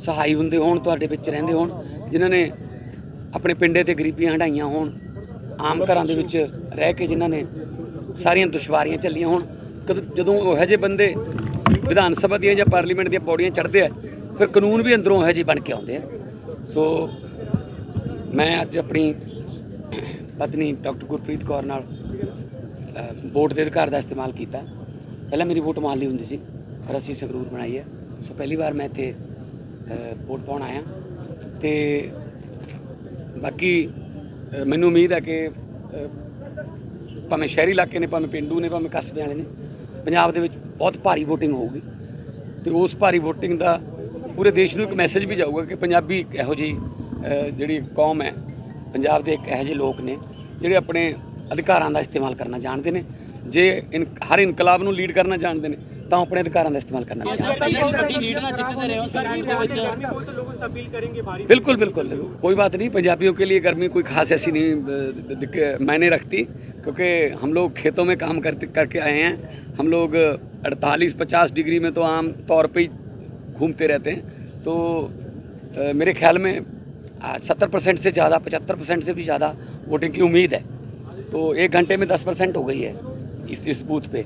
ਸਹਾਈ ਹੁੰਦੇ ਹੋਣ, ਤੁਹਾਡੇ ਵਿੱਚ ਰਹਿੰਦੇ ਹੋਣ, ਜਿਨ੍ਹਾਂ ਨੇ ਆਪਣੇ ਪਿੰਡੇ ਤੇ ਗਰੀਬੀਆਂ ਹਟਾਈਆਂ ਹੋਣ, ਆਮ ਘਰਾਂ ਦੇ ਵਿੱਚ ਰਹਿ ਕੇ ਜਿਨ੍ਹਾਂ ਨੇ ਸਾਰੀਆਂ ਦੁਸ਼ਵਾਰੀਆਂ ਚੱਲੀਆਂ ਹੋਣ, ਕਦੋਂ, ਜਦੋਂ ਉਹ ਜਿਹੇ ਬੰਦੇ ਵਿਧਾਨ ਸਭਾ ਦੀਆਂ ਜਾਂ ਪਾਰਲੀਮੈਂਟ ਦੀਆਂ ਪੌੜੀਆਂ ਚੜ੍ਹਦੇ ਆ, ਫਿਰ ਕਾਨੂੰਨ ਵੀ ਅੰਦਰੋਂ ਇਹੋ ਜਿਹੇ ਬਣ ਕੇ ਆਉਂਦੇ ਆ। ਸੋ ਮੈਂ ਅੱਜ ਆਪਣੀ ਪਤਨੀ ਡਾਕਟਰ ਗੁਰਪ੍ਰੀਤ ਕੌਰ ਨਾਲ ਵੋਟ ਦੇ ਅਧਿਕਾਰ ਦਾ ਇਸਤੇਮਾਲ ਕੀਤਾ। ਪਹਿਲਾਂ ਮੇਰੀ ਵੋਟ ਮਾਲੀ ਹੁੰਦੀ ਸੀ, ਪਰ ਅਸੀਂ ਸੰਗਰੂਰ ਬਣਾਈ ਹੈ। ਸੋ ਪਹਿਲੀ ਵਾਰ ਮੈਂ ਇੱਥੇ ਵੋਟ ਪਾਉਣ ਆਇਆ। ਤੇ ਬਾਕੀ ਮੈਨੂੰ ਉਮੀਦ ਹੈ ਕਿ ਭਾਵੇਂ ਸ਼ਹਿਰੀ ਇਲਾਕੇ ਨੇ, ਭਾਵੇਂ ਪਿੰਡੂ ਨੇ, ਭਾਵੇਂ ਕਸਬੇ ਵਾਲੇ ਨੇ, ਪੰਜਾਬ ਦੇ ਵਿੱਚ ਬਹੁਤ ਭਾਰੀ VOTING ਹੋਊਗੀ। ਤੇ ਉਸ ਭਾਰੀ VOTING ਦਾ ਪੂਰੇ ਦੇਸ਼ ਨੂੰ ਇੱਕ ਮੈਸੇਜ ਵੀ ਜਾਊਗਾ ਕਿ ਪੰਜਾਬੀ ਇੱਕ ਇਹੋ ਜਿਹੀ ਜਿਹੜੀ ਕੌਮ ਹੈ, ਪੰਜਾਬ ਦੇ ਇੱਕ ਇਹੋ ਜਿਹੇ ਲੋਕ ਨੇ, ਜਿਹੜੇ ਆਪਣੇ ਅਧਿਕਾਰਾਂ ਦਾ ਇਸਤੇਮਾਲ ਕਰਨਾ ਜਾਣਦੇ ਨੇ, ਜੇ ਇਨ, ਹਰ ਇਨਕਲਾਬ ਨੂੰ ਲੀਡ ਕਰਨਾ ਜਾਣਦੇ ਨੇ ਤਾਂ ਉਹ ਆਪਣੇ ਅਧਿਕਾਰਾਂ ਦਾ ਇਸਤੇਮਾਲ ਕਰਨਾ ਵੀ ਜਾਣਦੇ ਨੇ ਵੱਡੀ ਲੀਡ ਨਾਲ ਜਿੱਤਦੇ ਰਹੇ ਹੋ ਸਰਕਾਰ ਦੇ ਵਿੱਚ बिल्कुल बिल्कुल कोई बात नहीं पंजाबियों के लिए गर्मी कोई खास ऐसी नहीं अ, दिक- मायने रखती क्योंकि हम लोग खेतों में काम करते करके आए हैं हम लोग 48-50 डिग्री में तो आम तौर पे ही घूमते रहते हैं तो अ, मेरे ख्याल में सत्तर परसेंट से ज़्यादा पचहत्तर परसेंट से भी ज़्यादा वोटिंग की उम्मीद है तो एक घंटे में दस परसेंट हो गई है इस इस बूथ पे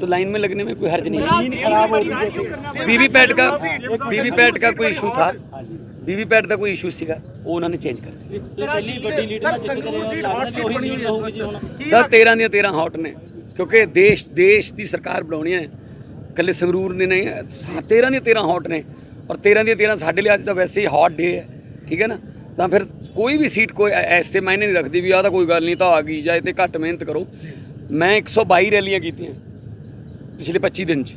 तो लाइन में लगने में कोई हर्ज नहीं है खराब हो गई जैसे वीवीपैट का वीवीपैट का कोई इशू था वीवीपैट का कोई इशू ਸੀਗਾ ਉਹ ਉਹਨਾਂ ਨੇ ਚੇਂਜ ਕਰ ਦਿੱਤਾ ਪਹਿਲੀ ਵੱਡੀ ਲੀਡ ਨਾਲ ਜਿੱਤਦੇ ਰਹੇ ਹੋ सीट हॉट सीट बनी हुई है ਹੋਊਗੀ ਜੀ ਹੁਣ ਸਰ 13 ਦੀਆਂ 13 ਹੌਟ ਨੇ ਕਿਉਂਕਿ ਦੇਸ਼ ਦੇਸ਼ ਦੀ ਸਰਕਾਰ ਬਣਾਉਣੀ ਹੈ ਕੱਲੇ ਸੰਗਰੂਰ ਨੇ ਨਹੀਂ 13 ਦੀਆਂ 13 ਹੌਟ ਨੇ ਔਰ 13 ਦੀਆਂ 13 ਸਾਡੇ ਲਈ ਅੱਜ ਤਾਂ ਵੈਸੇ ਹੀ ਹੌਟ ਡੇ ਹੈ ਠੀਕ ਹੈ ਨਾ ਤਾਂ ਫਿਰ ਕੋਈ ਵੀ ਸੀਟ ਕੋਈ ਐ- ਐਸੇ ਮਾਇਨੇ ਨਹੀਂ ਰੱਖਦੀ ਵੀ ਆਹ ਤਾਂ ਕੋਈ ਗੱਲ ਨਹੀਂ ਤਾਂ ਆ ਗਈ ਜਾਂ ਇਹ ਤੇ ਘੱਟ ਮਿਹਨਤ ਕਰੋ ਮੈਂ 122 ਰੈਲੀਆਂ ਕੀਤੀਆਂ ਪਿਛਲੇ 25 ਦਿਨ ਚ।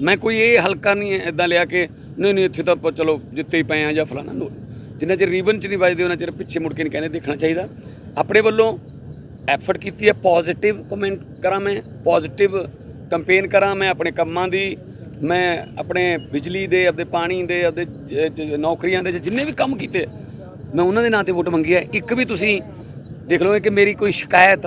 ਮੈਂ ਕੋਈ ਇਹ ਹਲਕਾ ਨਹੀਂ ਹੈ ਇਦਾਂ ਲਿਆ ਕਿ, ਨਹੀਂ ਨਹੀਂ, ਇੱਥੇ ਤਾਂ ਆਪਾਂ ਚਲੋ ਜਿੱਤੇ ਹੀ ਪਏ ਆ ਜਾਂ ਫਲਾਣਾ ਨੋ ਜਿੰਨਾ ਚਿਰ ਰੀਬਨ ਚ ਨਹੀਂ ਵੱਜਦੇ, ਉਹਨਾਂ ਚਿਰ ਪਿੱਛੇ ਮੁੜ ਕੇ ਨਹੀਂ ਕਹਿੰਦੇ ਦੇਖਣਾ ਚਾਹੀਦਾ। ਆਪਣੇ ਵੱਲੋਂ ਐਫਰਟ ਕੀਤੀ ਹੈ ਪੋਜ਼ਿਟਿਵ ਕਮੈਂਟ ਕਰਾਂ ਮੈਂ ਪੋਜ਼ਿਟਿਵ ਕੰਪੇਨ ਕਰਾਂ ਮੈਂ ਆਪਣੇ ਕੰਮਾਂ ਦੀ। ਮੈਂ ਆਪਣੇ ਬਿਜਲੀ ਦੇ ਆਪਣੇ ਪਾਣੀ ਦੇ ਆਪਣੇ ਨੌਕਰੀਆਂ ਦੇ ਜਿੰਨੇ ਵੀ ਕੰਮ ਕੀਤੇ, ਮੈਂ ਉਹਨਾਂ ਦੇ ਨਾਂ ਤੇ ਵੋਟ ਮੰਗੀ ਹੈ। ਇੱਕ ਵੀ ਤੁਸੀਂ ਦੇਖ ਲਓ ਕਿ ਮੇਰੀ ਕੋਈ ਸ਼ਿਕਾਇਤ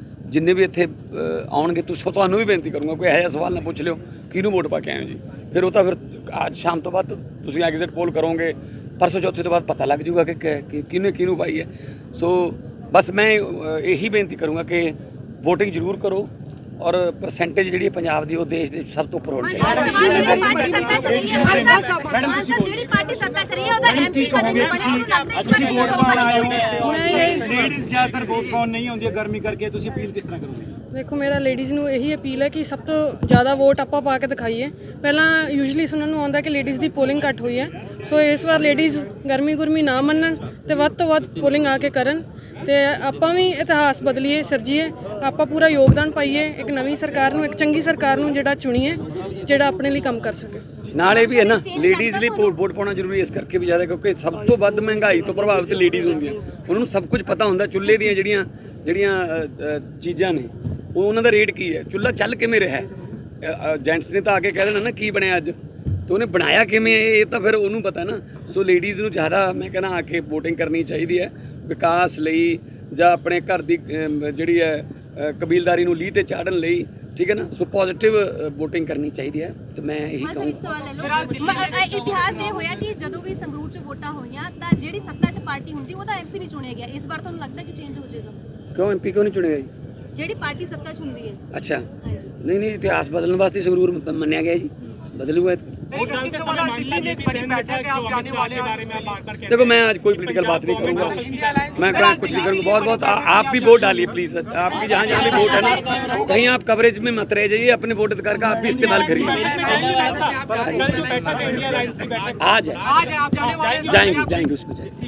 ਜਿੰਨੇ ਵੀ ਇੱਥੇ ਆਉਣਗੇ, ਤੁਸੀਂ ਤੁਹਾਨੂੰ ਵੀ ਬੇਨਤੀ ਕਰੂੰਗਾ, ਕੋਈ ਇਹੋ ਜਿਹਾ ਸਵਾਲ ਨਾ ਪੁੱਛ ਲਿਓ, ਕਿਹਨੂੰ ਵੋਟ ਪਾ ਕੇ ਆਏ ਹੋ ਜੀ? ਫਿਰ ਉਹ ਤਾਂ ਫਿਰ ਅੱਜ ਸ਼ਾਮ ਤੋਂ ਬਾਅਦ ਤੁਸੀਂ ਐਗਜ਼ਿਟ ਪੋਲ ਕਰੋਗੇ, ਪਰਸੋਂ ਚੌਥੇ ਤੋਂ ਬਾਅਦ ਪਤਾ ਲੱਗ ਜਾਊਗਾ ਕਿ ਕਿ- ਕਿ ਕਿਹਨੇ ਕਿਹਨੂੰ ਪਾਈ ਹੈ। ਸੋ ਬਸ ਮੈਂ ਇਹੀ ਬੇਨਤੀ ਕਰੂੰਗਾ ਕਿ VOTING ਜ਼ਰੂਰ ਕਰੋ ਔਰ ਪਰਸੈਂਟੇਜ ਜਿਹੜੀ ਹੈ ਪੰਜਾਬ ਦੀ ਉਹ ਦੇਸ਼ ਦੇ ਸਭ ਤੋਂ ਉੱਪਰ ਹੋਣੀ ਚਾਹੀਦੀ ਹੈ। ਜਿਹੜੀ ਪਾਰਟੀ ਸੱਤਾ ਚ ਰਹੀ ਹੈ ਹੈ ਉਹਦਾ ਐਮਪੀ ਕਦੇ ਨਹੀਂ ਬਣਿਆ ਲੱਗਦਾ ਇਸ ਵਾਰ ਚੇਂਜ ਹੋਊਗਾ ਲੇਡੀਜ਼ ਜ਼ਿਆਦਾਤਰ ਵੋਟ ਪਾਉਣ ਨਹੀਂ ਆਉਂਦੀ ਗਰਮੀ ਕਰਕੇ ਤੁਸੀਂ ਅਪੀਲ ਕਿਸ ਤਰ੍ਹਾਂ ਕਰੋਗੇ? ਦੇਖੋ ਮੇਰਾ ਲੇਡੀਜ਼ ਨੂੰ ਇਹੀ ਅਪੀਲ ਹੈ ਕਿ ਸਭ ਤੋਂ ਜ਼ਿਆਦਾ ਵੋਟ ਆਪਾਂ ਪਾ ਕੇ ਦਿਖਾਈਏ। ਪਹਿਲਾਂ ਯੂਜੂਲੀ ਸੁਣਨ ਨੂੰ ਆਉਂਦਾ ਕਿ ਲੇਡੀਜ਼ ਦੀ ਪੋਲਿੰਗ ਘੱਟ ਹੋਈ ਹੈ। ਸੋ ਇਸ ਵਾਰ ਲੇਡੀਜ਼ ਗਰਮੀ ਗੁਰਮੀ ਨਾ ਮੰਨਣ ਤੇ ਵੱਧ ਤੋਂ ਵੱਧ ਪੋਲਿੰਗ ਆ ਕੇ ਕਰਨ। ਤੇ ਆਪਾਂ ਵੀ ਇਤਿਹਾਸ ਬਦਲੀਏ, ਸਰਜੀਏ, ਆਪਾਂ ਪੂਰਾ ਯੋਗਦਾਨ ਪਾਈਏ, ਇੱਕ ਨਵੀਂ ਸਰਕਾਰ ਨੂੰ, ਇੱਕ ਚੰਗੀ ਸਰਕਾਰ ਨੂੰ ਜਿਹੜਾ ਚੁਣੀਏ, ਜਿਹੜਾ ਆਪਣੇ ਲਈ ਕੰਮ ਕਰ ਸਕੇ। ਨਾਲੇ ਵੀ ਹੈ ਨਾ ਲੇਡੀਜ਼ ਲਈ ਵੋਟ ਵੋਟ ਪਾਉਣਾ ਜ਼ਰੂਰੀ ਇਸ ਕਰਕੇ ਵੀ ਜ਼ਿਆਦਾ, ਕਿਉਂਕਿ ਸਭ ਤੋਂ ਵੱਧ ਮਹਿੰਗਾਈ ਤੋਂ ਪ੍ਰਭਾਵਿਤ ਲੇਡੀਜ਼ ਹੁੰਦੀਆਂ। ਉਹਨਾਂ ਨੂੰ ਸਭ ਕੁਝ ਪਤਾ ਹੁੰਦਾ, ਚੁੱਲ੍ਹੇ ਦੀਆਂ ਜਿਹੜੀਆਂ ਜਿਹੜੀਆਂ ਚੀਜ਼ਾਂ ਨੇ, ਉਹ ਉਹਨਾਂ ਦਾ ਰੇਟ ਕੀ ਹੈ? ਚੁੱਲ੍ਹਾ ਚੱਲ ਕਿਵੇਂ ਰਿਹਾ ਜੈਂਟਸ ਨੇ ਤਾਂ ਆ ਕੇ ਕਹਿ ਦੇਣਾ ਨਾ, ਕੀ ਬਣਿਆ ਅੱਜ? ਤੇ ਉਹਨੇ ਬਣਾਇਆ ਕਿਵੇਂ ਇਹ ਤਾਂ ਫਿਰ ਉਹਨੂੰ ਪਤਾ ਨਾ। ਸੋ ਲੇਡੀਜ਼ ਨੂੰ ਜ਼ਿਆਦਾ, ਮੈਂ ਕਹਿੰਦਾ ਆ ਕੇ VOTING ਕਰਨੀ ਚਾਹੀਦੀ ਹੈ। ਵਿਕਾਸ ਲਈ ਜਾਂ ਆਪਣੇ ਘਰ ਦੀ ਜਿਹੜੀ ਹੈ ਕਬੀਲਦਾਰੀ ਨੂੰ ਲੀਹ ਤੇ ਚਾੜਨ ਲਈ ਠੀਕ ਹੈ ਨਾ? ਸੋ ਪੋਜ਼ਿਟਿਵ VOTING ਕਰਨੀ ਚਾਹੀਦੀ ਹੈ ਤੇ ਮੈਂ ਇਹੀ ਕਹੂੰਗਾ ਇਤਿਹਾਸ ਇਹ ਹੋਇਆ ਕਿ ਜਦੋਂ ਵੀ ਸੰਗਰੂਰ ਚ ਵੋਟਾਂ ਹੋਈਆਂ ਤਾਂ ਜਿਹੜੀ ਸੱਤਾ ਚ ਪਾਰਟੀ ਹੁੰਦੀ ਉਹਦਾ ਐਮਪੀ ਨਹੀਂ ਚੁਣਿਆ ਗਿਆ। ਇਸ ਵਾਰ ਤੁਹਾਨੂੰ ਲੱਗਦਾ ਕਿ ਚੇਂਜ ਹੋ ਜਾਏਗਾ? ਕਿਉਂ ਐਮਪੀ ਕਿਉਂ ਨਹੀਂ ਚੁਣਿਆ ਜੀ? ਜਿਹੜੀ ਪਾਰਟੀ ਸੱਤਾ ਚ ਹੁੰਦੀ ਹੈ। ਅੱਛਾ। ਨਹੀਂ ਨਹੀਂ ਇਤਿਹਾਸ ਬਦਲਣ ਵਾਸਤੇ ਸੰਗਰੂਰ ਮੰਨਿਆ ਗਿਆ ਜੀ। ਬਦਲੂਗਾ देखो मैं आज कोई पोलिटिकल बात नहीं करूँगा। मैं कुछ नहीं करूँगा बहुत बहुत आप भी वोट डालिए प्लीज़ आपकी जहाँ जहाँ भी वोट है ना कहीं आप कवरेज में मत रह जाइए अपने वोट अधिकार का आप भी इस्तेमाल करिए। आज है। जाएँगे जाएँगे उसमें जाएँगे।